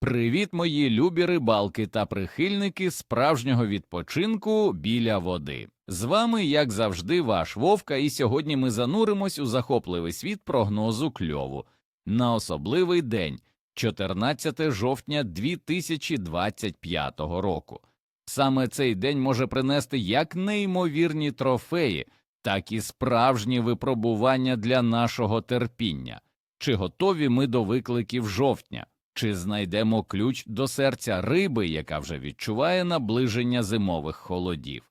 Привіт, мої любі рибалки та прихильники справжнього відпочинку біля води. З вами, як завжди, ваш Вовка, і сьогодні ми зануримось у захопливий світ прогнозу кльову на особливий день, 14 жовтня 2025 року. Саме цей день може принести як неймовірні трофеї, так і справжні випробування для нашого терпіння. Чи готові ми до викликів жовтня? Чи знайдемо ключ до серця риби, яка вже відчуває наближення зимових холодів?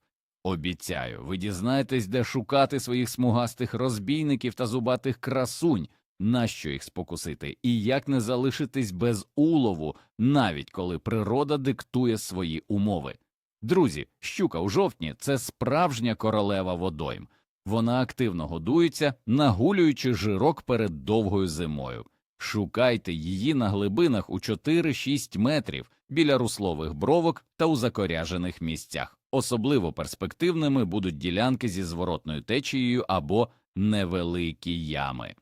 Обіцяю, ви дізнаєтесь, де шукати своїх смугастих розбійників та зубатих красунь, на що їх спокусити, і як не залишитись без улову, навіть коли природа диктує свої умови. Друзі, щука у жовтні це справжня королева водойм. Вона активно годується, нагулюючи жирок перед довгою зимою. Шукайте її на глибинах у 4-6 метрів біля руслових бровок та у закоряжених місцях. Особливо перспективними будуть ділянки зі зворотною течією або невеликі ями.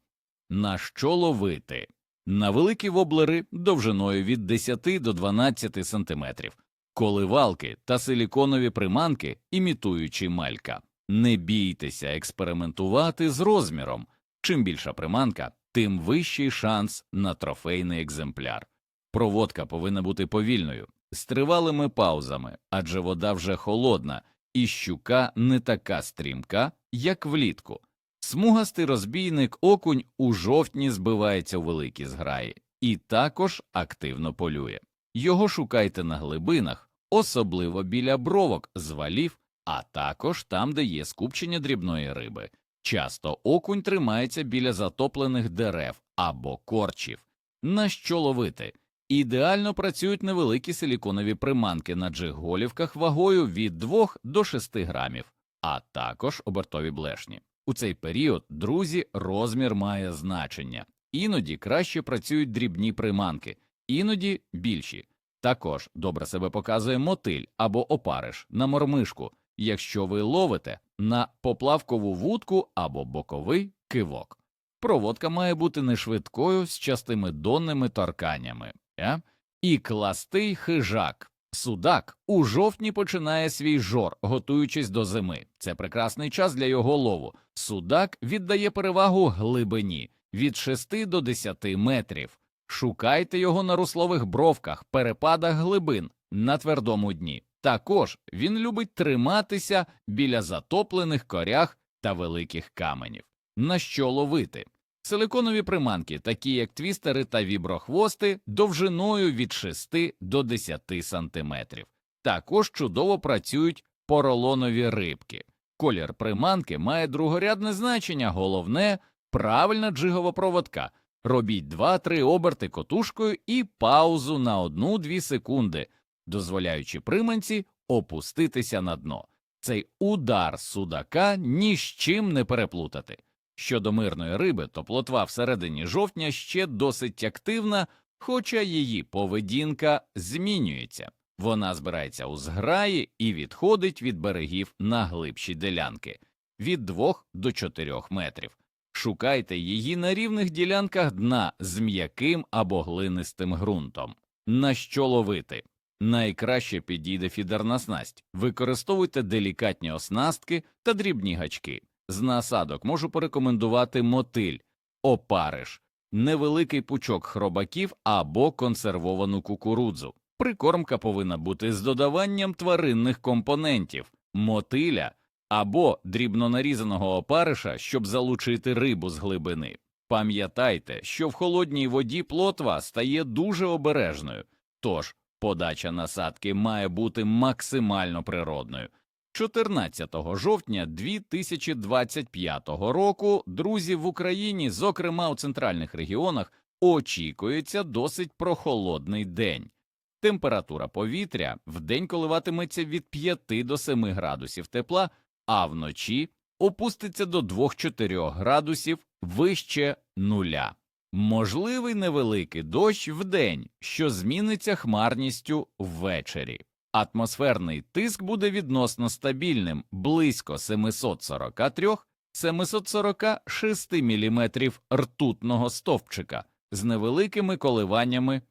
На що ловити? На великі воблери довжиною від 10 до 12 сантиметрів, коливалки та силіконові приманки, імітуючи малька. Не бійтеся експериментувати з розміром. Чим більша приманка, тим вищий шанс на трофейний екземпляр. Проводка повинна бути повільною, з тривалими паузами, адже вода вже холодна, і щука не така стрімка, як влітку. Смугастий розбійник окунь у жовтні збивається у великі зграї і також активно полює. Його шукайте на глибинах, особливо біля бровок, з валів, а також там, де є скупчення дрібної риби. Часто окунь тримається біля затоплених дерев або корчів. На що ловити? Ідеально працюють невеликі силіконові приманки на джиг-голівках вагою від 2 до 6 грамів, а також обертові блешні. У цей період, друзі, розмір має значення. Іноді краще працюють дрібні приманки, іноді більші. Також добре себе показує мотиль або опариш на мормишку, якщо ви ловите на поплавкову вудку або боковий кивок. Проводка має бути не швидкою з частими донними торканнями. А? І кластий хижак. Судак у жовтні починає свій жор, готуючись до зими. Це прекрасний час для його лову. Судак віддає перевагу глибині від 6 до 10 метрів. Шукайте його на руслових бровках, перепадах глибин на твердому дні. Також він любить триматися біля затоплених корях та великих каменів. На що ловити? Силиконові приманки, такі як твістери та віброхвости, довжиною від 6 до 10 сантиметрів. Також чудово працюють поролонові рибки. Колір приманки має другорядне значення, головне правильна джигова проводка. Робіть 2-3 оберти котушкою і паузу на 1-2 секунди, дозволяючи приманці опуститися на дно. Цей удар судака ні з чим не переплутати. Щодо мирної риби, то плотва всередині жовтня ще досить активна, хоча її поведінка змінюється. Вона збирається у зграї і відходить від берегів на глибші ділянки від 2 до 4 метрів. Шукайте її на рівних ділянках дна з м'яким або глинистим ґрунтом. На що ловити? Найкраще підійде фідерна снасть. Використовуйте делікатні оснастки та дрібні гачки. З насадок можу порекомендувати мотиль, опариш, невеликий пучок хробаків або консервовану кукурудзу. Прикормка повинна бути з додаванням тваринних компонентів, мотиля або дрібно нарізаного опариша, щоб залучити рибу з глибини. Пам'ятайте, що в холодній воді плотва стає дуже обережною, тож подача насадки має бути максимально природною. 14 жовтня 2025 року друзі в Україні, зокрема у центральних регіонах, очікується досить прохолодний день. Температура повітря вдень коливатиметься від 5 до 7 градусів тепла, а вночі опуститься до 2-4 градусів вище нуля. Можливий невеликий дощ вдень, що зміниться хмарністю ввечері. Атмосферний тиск буде відносно стабільним близько 743-746 мм ртутного стовпчика з невеликими коливаннями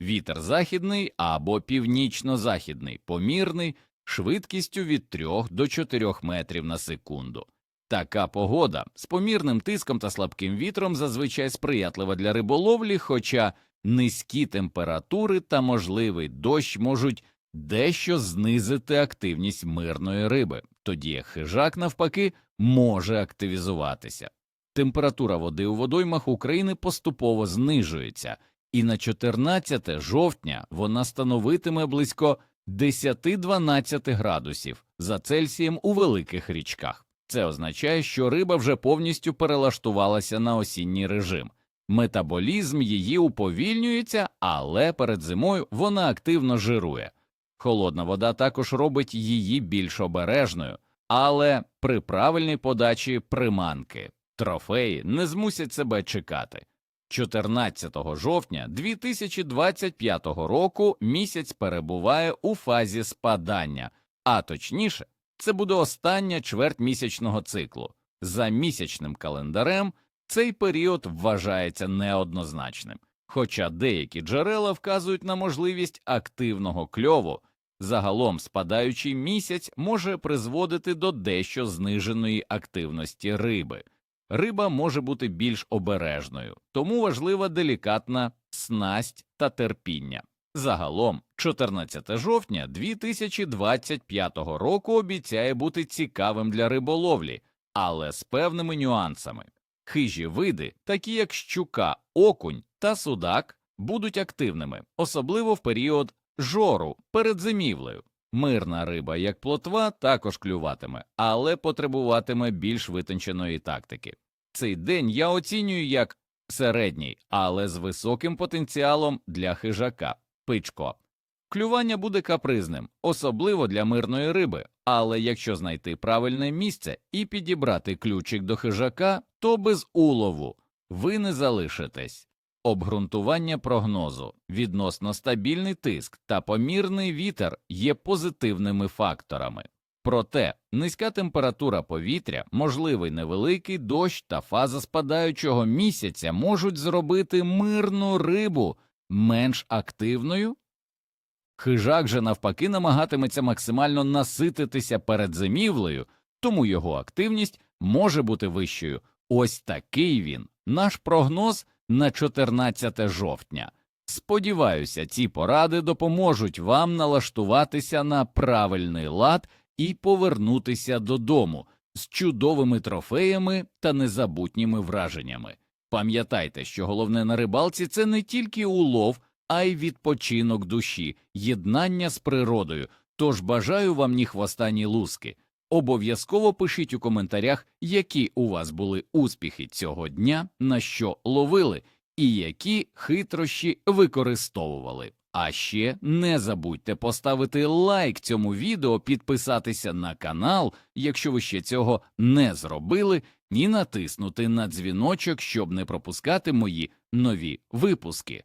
Вітер західний або північно-західний, помірний, швидкістю від 3 до 4 метрів на секунду. Така погода з помірним тиском та слабким вітром зазвичай сприятлива для риболовлі, хоча низькі температури та можливий дощ можуть дещо знизити активність мирної риби, тоді хижак, навпаки, може активізуватися. Температура води у водоймах України поступово знижується, і на 14 жовтня вона становитиме близько 10-12 градусів за Цельсієм у великих річках. Це означає, що риба вже повністю перелаштувалася на осінній режим. Метаболізм її уповільнюється, але перед зимою вона активно жирує. Холодна вода також робить її більш обережною, але при правильній подачі приманки трофеї не змусять себе чекати. 14 жовтня 2025 року місяць перебуває у фазі спадання, а точніше, це буде остання чверть місячного циклу. За місячним календарем цей період вважається неоднозначним, хоча деякі джерела вказують на можливість активного кльову. Загалом спадаючий місяць може призводити до дещо зниженої активності риби. Риба може бути більш обережною, тому важлива делікатна снасть та терпіння. Загалом, 14 жовтня 2025 року обіцяє бути цікавим для риболовлі, але з певними нюансами. Хижі види, такі як щука, окунь та судак, будуть активними, особливо в період жору перед зимівлею. Мирна риба, як плотва, також клюватиме, але потребуватиме більш витонченої тактики. Цей день я оцінюю як середній, але з високим потенціалом для хижака пичко. Клювання буде капризним, особливо для мирної риби, але якщо знайти правильне місце і підібрати ключик до хижака, то без улову ви не залишитесь. Обґрунтування прогнозу, відносно стабільний тиск та помірний вітер є позитивними факторами. Проте низька температура повітря, можливий невеликий дощ та фаза спадаючого місяця можуть зробити мирну рибу менш активною. Хижак же навпаки намагатиметься максимально насититися перед зимівлею, тому його активність може бути вищою. Ось такий він, наш прогноз на 14 жовтня. Сподіваюся, ці поради допоможуть вам налаштуватися на правильний лад і повернутися додому з чудовими трофеями та незабутніми враженнями. Пам'ятайте, що головне на рибалці це не тільки улов, а й відпочинок душі, єднання з природою. Тож бажаю вам ні хвоста, ні луски. Обов'язково пишіть у коментарях, які у вас були успіхи цього дня, на що ловили, і які хитрощі використовували. А ще не забудьте поставити лайк цьому відео, підписатися на канал, якщо ви ще цього не зробили, і натиснути на дзвіночок, щоб не пропускати мої нові випуски.